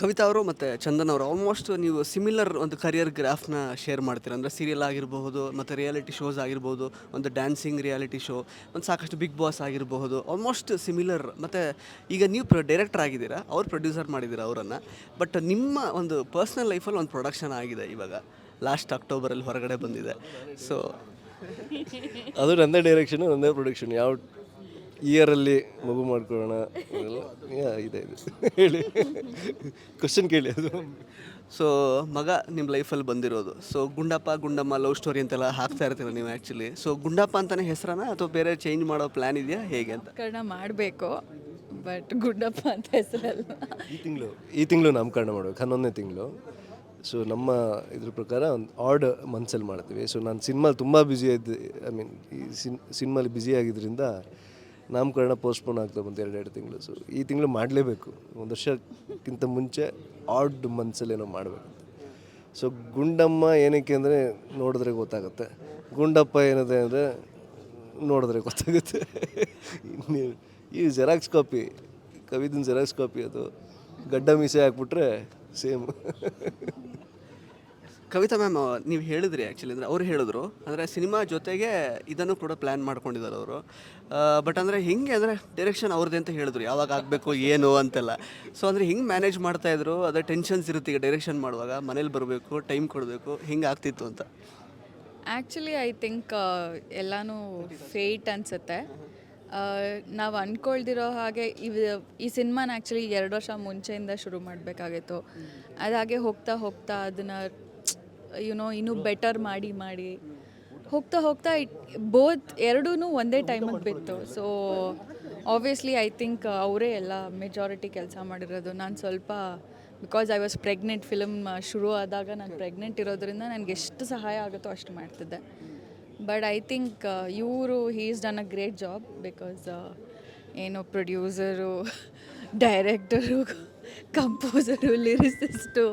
ಕವಿತಾ ಅವರು ಮತ್ತು ಚಂದನ್ ಅವರು ಆಲ್ಮೋಸ್ಟ್ ನೀವು ಸಿಮಿಲರ್ ಒಂದು ಕರಿಯರ್ ಗ್ರಾಫ್ನ ಶೇರ್ ಮಾಡ್ತೀರ. ಅಂದರೆ ಸೀರಿಯಲ್ ಆಗಿರಬಹುದು, ಮತ್ತು ರಿಯಾಲಿಟಿ ಶೋಸ್ ಆಗಿರ್ಬೋದು ಒಂದು ಡ್ಯಾನ್ಸಿಂಗ್ ರಿಯಾಲಿಟಿ ಶೋ ಒಂದು ಸಾಕಷ್ಟು ಬಿಗ್ ಬಾಸ್ ಆಗಿರಬಹುದು ಆಲ್ಮೋಸ್ಟ್ ಸಿಮಿಲರ್ ಮತ್ತು ಈಗ ನೀವು ಪ್ರ ಡೈರೆಕ್ಟರ್ ಆಗಿದ್ದೀರಾ, ಅವ್ರು ಪ್ರೊಡ್ಯೂಸರ್ ಮಾಡಿದ್ದೀರಾ ಅವರನ್ನು ಬಟ್ ನಿಮ್ಮ ಒಂದು ಪರ್ಸ್ನಲ್ ಲೈಫಲ್ಲಿ ಒಂದು ಪ್ರೊಡಕ್ಷನ್ ಆಗಿದೆ ಇವಾಗ. ಲಾಸ್ಟ್ ಅಕ್ಟೋಬರಲ್ಲಿ ಹೊರಗಡೆ ಬಂದಿದೆ. ಸೊ ಅದು ನಂದೇ ಡೈರೆಕ್ಷನು ನಂದೇ ಪ್ರೊಡಕ್ಷನ್ ಯಾವ ಇಯರಲ್ಲಿ ಮಗು ಮಾಡ್ಕೊಳ್ಳೋಣ. ಇದೆ ಇದೆ. ಹೇಳಿ. ಕ್ವಶನ್ ಕೇಳಿ ಅದು. ಸೊ ಮಗ ನಿಮ್ಮ ಲೈಫಲ್ಲಿ ಬಂದಿರೋದು. So Gundappa Gundamma love story ಅಂತೆಲ್ಲ ಹಾಕ್ತಾ ಇರ್ತೀರ ನೀವು ಆ್ಯಕ್ಚುಲಿ ಸೊ ಗುಂಡಪ್ಪ ಅಂತಲೇ ಹೆಸರನ ಅಥವಾ ಬೇರೆ ಚೇಂಜ್ ಮಾಡೋ ಪ್ಲ್ಯಾನ್ ಇದೆಯಾ? ಹೇಗೆ ಅಂತ? ನಾಮಕರಣ ಮಾಡಬೇಕು ಬಟ್ ಗುಂಡಪ್ಪ ಅಂತ ಹೆಸರಲ್ಲ. ಈ ತಿಂಗಳು ಈ ತಿಂಗಳು ನಾಮಕರಣ ಮಾಡಬೇಕು ಹನ್ನೊಂದನೇ ತಿಂಗಳು. ಸೊ ನಮ್ಮ ಇದ್ರ ಪ್ರಕಾರ ಒಂದು ಆರ್ಡ್ ಮನ್ಸಲ್ಲಿ ಮಾಡ್ತೀವಿ. ಸೊ ನಾನು ಸಿನಿಮಾ ತುಂಬ ಬ್ಯುಸಿ ಇದ್ದೆ ಐ ಮೀನ್ ಈ ಸಿನ್ ಸಿನಿಮಾಲಿ ಬ್ಯುಸಿ ಆಗಿದ್ದರಿಂದ ನಾಮಕರಣ ಪೋಸ್ಟ್ಪೋನ್ ಆಗ್ತಾ ಬಂತು ಎರಡೆರಡು ತಿಂಗಳು. ಸೊ ಈ ತಿಂಗಳು ಮಾಡಲೇಬೇಕು. ಒಂದು ವರ್ಷಕ್ಕಿಂತ ಮುಂಚೆ ಆರ್ಡ್ ಮಂತ್ಸಲ್ಲಿ ಏನೋ ಮಾಡಬೇಕು. ಸೊ ಗುಂಡಮ್ಮ ಏನಕ್ಕೆ ಅಂದರೆ ನೋಡಿದ್ರೆ ಗೊತ್ತಾಗುತ್ತೆ. ಗುಂಡಪ್ಪ ಏನಿದೆ ಅಂದರೆ ನೋಡಿದ್ರೆ ಗೊತ್ತಾಗುತ್ತೆ. ಈ ಜೆರಾಕ್ಸ್ ಕಾಪಿ ಕವಿದಿನ ಜೆರಾಕ್ಸ್ ಕಾಪಿ ಅದು ಗಡ್ಡ ಮೀಸೆ ಹಾಕ್ಬಿಟ್ರೆ ಸೇಮ್ ಕವಿತಾ ಮ್ಯಾಮ್ ನೀವು ಹೇಳಿದ್ರಿ ಆ್ಯಕ್ಚುಲಿ ಅಂದರೆ ಅವ್ರು ಹೇಳಿದ್ರು. ಅಂದರೆ ಸಿನಿಮಾ ಜೊತೆಗೆ ಇದನ್ನು ಕೂಡ ಪ್ಲ್ಯಾನ್ ಮಾಡ್ಕೊಂಡಿದ್ದಾರೆ ಅವರು. ಬಟ್ ಅಂದರೆ ಹಿಂಗೆ ಅಂದರೆ ಡೈರೆಕ್ಷನ್ ಅವ್ರದ್ದು ಅಂತ ಹೇಳಿದ್ರು. ಯಾವಾಗ ಆಗಬೇಕು, ಏನು ಅಂತೆಲ್ಲ. ಸೊ ಅಂದರೆ ಹಿಂಗೆ ಮ್ಯಾನೇಜ್ ಮಾಡ್ತಾಯಿದ್ರು ಅದೇ ಟೆನ್ಷನ್ಸ್ ಇರುತ್ತೆ ಈಗ ಡೈರೆಕ್ಷನ್ ಮಾಡುವಾಗ. ಮನೇಲಿ ಬರಬೇಕು ಟೈಮ್ ಕೊಡಬೇಕು, ಹಿಂಗೆ ಆಗ್ತಿತ್ತು ಅಂತ? ಆ್ಯಕ್ಚುಲಿ ಐ ಥಿಂಕ್ ಎಲ್ಲನೂ ಫೇಟ್ ಅನಿಸುತ್ತೆ. ನಾವು ಅಂದ್ಕೊಳ್ದಿರೋ ಹಾಗೆ ಇವ್, ಈ ಸಿನಿಮಾನ ಆ್ಯಕ್ಚುಲಿ ಎರಡು ವರ್ಷ ಮುಂಚೆಯಿಂದ ಶುರು ಮಾಡಬೇಕಾಗಿತ್ತು. ಅದಾಗೆ ಹೋಗ್ತಾ ಹೋಗ್ತಾ ಅದನ್ನು ಯುನೋ ಇನ್ನೂ ಬೆಟರ್ ಮಾಡಿ ಮಾಡಿ. ಹೋಗ್ತಾ ಹೋಗ್ತಾ ಇಟ್ ಬೋತ್ ಎರಡೂ ಒಂದೇ ಟೈಮಿಗೆ ಬಿತ್ತು. ಸೊ ಆಬ್ವಿಯಸ್ಲಿ ಐ ಥಿಂಕ್ ಅವರೇ ಎಲ್ಲ ಮೆಜಾರಿಟಿ ಕೆಲಸ ಮಾಡಿರೋದು. ನಾನು ಸ್ವಲ್ಪ because I was pregnant film ಶುರು ಆದಾಗ ನಾನು ಪ್ರೆಗ್ನೆಂಟ್ ಇರೋದ್ರಿಂದ ನನಗೆ ಎಷ್ಟು ಸಹಾಯ ಆಗುತ್ತೋ ಅಷ್ಟು ಮಾಡ್ತಿದ್ದೆ. ಬಟ್ ಐ ಥಿಂಕ್ ಇವರು he is done a great job because ಏನು ಪ್ರೊಡ್ಯೂಸರು ಡೈರೆಕ್ಟರು ಕಂಪೋಸರು ಲಿರಿಸಿಸ್ಟು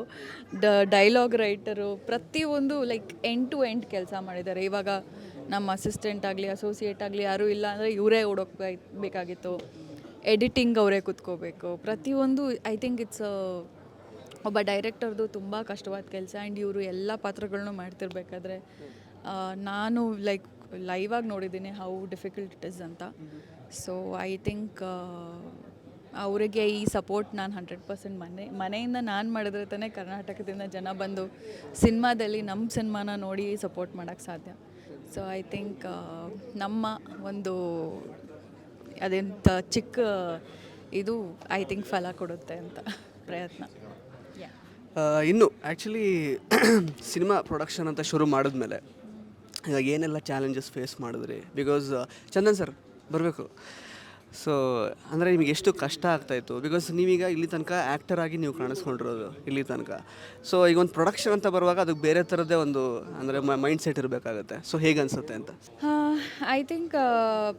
ಡ ಡೈಲಾಗ್ ರೈಟರು ಪ್ರತಿಯೊಂದು ಲೈಕ್ ಎಂಡ್ ಟು ಎಂಡ್ ಕೆಲಸ ಮಾಡಿದ್ದಾರೆ. ಇವಾಗ ನಮ್ಮ ಅಸಿಸ್ಟೆಂಟ್ ಆಗಲಿ ಅಸೋಸಿಯೇಟ್ ಆಗಲಿ, ಯಾರೂ ಇಲ್ಲ ಅಂದರೆ ಇವರೇ ಬೇಕಾಗಿತ್ತು ಎಡಿಟಿಂಗ್ ಅವರೇ ಕೂತ್ಕೋಬೇಕು. ಪ್ರತಿಯೊಂದು ಐ ಥಿಂಕ್ ಇಟ್ಸ್ ಒಬ್ಬ ಡೈರೆಕ್ಟರ್ದು ತುಂಬ ಕಷ್ಟವಾದ ಕೆಲಸ. ಆ್ಯಂಡ್ ಇವರು ಎಲ್ಲ ಪಾತ್ರಗಳನ್ನು ಮಾಡ್ತಿರ್ಬೇಕಾದ್ರೆ ನಾನು ಲೈಕ್ ಲೈವಾಗಿ ನೋಡಿದ್ದೀನಿ ಹೌ ಡಿಫಿಕಲ್ಟ್ ಇಟ್ ಇಸ್ ಅಂತ. ಸೊ ಐ ಥಿಂಕ್ ಅವರಿಗೆ ಈ ಸಪೋರ್ಟ್ ನಾನು ಹಂಡ್ರೆಡ್ ಪರ್ಸೆಂಟ್ ಮನೆ ಮನೆಯಿಂದ ನಾನು ಮಾಡಿದ್ರೆ ತಾನೇ ಕರ್ನಾಟಕದಿಂದ ಜನ ಬಂದು ಸಿನಿಮಾದಲ್ಲಿ ನಮ್ಮ ಸಿನಿಮಾನ ನೋಡಿ ಸಪೋರ್ಟ್ ಮಾಡೋಕ್ಕೆ ಸಾಧ್ಯ. ಸೊ ಐ ಥಿಂಕ್ ನಮ್ಮ ಒಂದು ಅದೆಂಥ ಚಿಕ್ಕ ಇದು ಐ ಥಿಂಕ್ ಫಲ ಕೊಡುತ್ತೆ ಅಂತ ಪ್ರಯತ್ನ. ಯಾ ಇನ್ನು ಆ್ಯಕ್ಚುಲಿ ಸಿನಿಮಾ ಪ್ರೊಡಕ್ಷನ್ ಅಂತ ಶುರು ಮಾಡಿದ್ಮೇಲೆ ಇವಾಗ ಏನೆಲ್ಲ ಚಾಲೆಂಜಸ್ ಫೇಸ್ ಮಾಡಿದ್ರಿ? ಬಿಕಾಸ್ ಚಂದನ್ ಸರ್ ಬರಬೇಕು. ಸೊ ಅಂದರೆ ನಿಮಗೆ ಎಷ್ಟು ಕಷ್ಟ ಆಗ್ತಾಯಿತ್ತು ಬಿಕಾಸ್ ನೀವೀಗ ಇಲ್ಲಿ ತನಕ ಆ್ಯಕ್ಟರ್ ಆಗಿ ನೀವು ಕಾಣಿಸ್ಕೊಂಡಿರೋದು, ಇಲ್ಲಿ ತನಕ. ಸೊ ಈಗ ಒಂದು ಪ್ರೊಡಕ್ಷನ್ ಅಂತ ಬರುವಾಗ ಅದಕ್ಕೆ ಬೇರೆ ಥರದ್ದೇ ಒಂದು, ಅಂದರೆ ಮೈಂಡ್ ಸೆಟ್ ಇರಬೇಕಾಗುತ್ತೆ. ಸೊ ಹೇಗೆ ಅನಿಸುತ್ತೆ ಅಂತ? ಐ ಥಿಂಕ್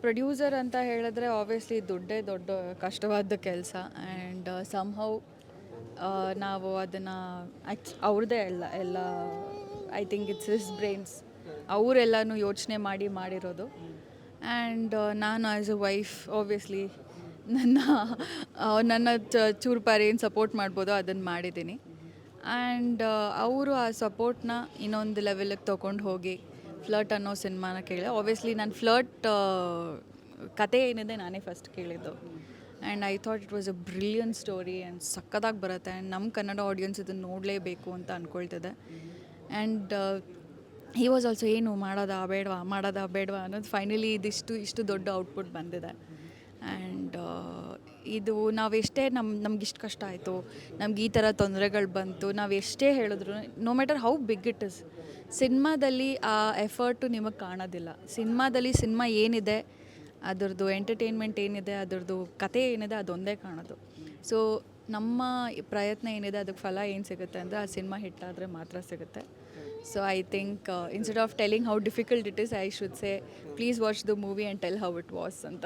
ಪ್ರೊಡ್ಯೂಸರ್ ಅಂತ ಹೇಳಿದ್ರೆ ಆಬ್ವಿಯಸ್ಲಿ ದುಡ್ಡೇ ದೊಡ್ಡ ಕಷ್ಟವಾದ ಕೆಲಸ. ಆ್ಯಂಡ್ ಸಮ್ ಹೌ ನಾವು ಅದನ್ನು ಆ್ಯಕ್ಚ್ ಅವ್ರದ್ದೇ ಎಲ್ಲ ಎಲ್ಲ I think it's is brains ಅವರೆಲ್ಲನೂ ಯೋಚನೆ ಮಾಡಿ ಮಾಡಿರೋದು. ಆ್ಯಂಡ್ ನಾನು ಆ್ಯಸ್ ಅ ವೈಫ್ ಆಬ್ವಿಯಸ್ಲಿ ನನ್ನ ನನ್ನ ಚ- ಚೂರು ಪಾರಿ ಏನು ಸಪೋರ್ಟ್ ಮಾಡ್ಬೋದು ಅದನ್ನು ಮಾಡಿದ್ದೀನಿ. ಆ್ಯಂಡ್ ಅವರು ಆ ಸಪೋರ್ಟ್ನ ಇನ್ನೊಂದು ಲೆವೆಲಿಗೆ ತೊಗೊಂಡು ಹೋಗಿ ಫ್ಲರ್ಟ್ ಅನ್ನೋ ಸಿನಿಮಾನ ಕೇಳಿ ಆಬ್ವಿಯಸ್ಲಿ ನಾನು ಫ್ಲರ್ಟ್ ಕತೆ ಏನಿದೆ ನಾನೇ ಫಸ್ಟ್ ಕೇಳಿದ್ದು. And I thought it was a brilliant story and ಸಕ್ಕದಾಗಿ ಬರುತ್ತೆ. ಆ್ಯಂಡ್ ನಮ್ಮ ಕನ್ನಡ ಆಡಿಯನ್ಸ್ ಇದನ್ನು ನೋಡಲೇಬೇಕು ಅಂತ ಅಂದ್ಕೊಳ್ತಿದೆ ಆ್ಯಂಡ್ ಹಿ ವಾಸ್ ಆಲ್ಸೋ ಏನು ಮಾಡೋದಾ, ಬೇಡವಾ ಮಾಡೋದಾ, ಬೇಡವಾ ಅನ್ನೋದು ಫೈನಲಿ ಇದಿಷ್ಟು, ಇಷ್ಟು ದೊಡ್ಡ ಔಟ್ಪುಟ್ ಬಂದಿದೆ. ಆ್ಯಂಡ್ ಇದು ನಾವೆಷ್ಟೇ ನಮ್ಮ ನಮ್ಗೆ ಇಷ್ಟು ಕಷ್ಟ ಆಯಿತು, ನಮ್ಗೆ ಈ ಥರ ತೊಂದರೆಗಳು ಬಂತು, ನಾವು ಎಷ್ಟೇ ಹೇಳಿದ್ರು no matter how big it is ಸಿನಿಮಾದಲ್ಲಿ ಆ ಎಫರ್ಟು ನಿಮಗೆ ಕಾಣೋದಿಲ್ಲ. ಸಿನಿಮಾದಲ್ಲಿ ಸಿನಿಮಾ ಏನಿದೆ, ಅದರದ್ದು ಎಂಟರ್ಟೈನ್ಮೆಂಟ್ ಏನಿದೆ, ಅದರದ್ದು ಕತೆ ಏನಿದೆ, ಅದೊಂದೇ ಕಾಣೋದು. ಸೊ ನಮ್ಮ ಪ್ರಯತ್ನ ಏನಿದೆ, ಅದಕ್ಕೆ ಫಲ ಏನು ಸಿಗುತ್ತೆ ಅಂದರೆ ಆ ಸಿನಿಮಾ ಹಿಟ್ಟಾದರೆ ಮಾತ್ರ ಸಿಗುತ್ತೆ. So I think instead of telling how difficult it is I should say please watch the movie and tell how it was ಅಂತ.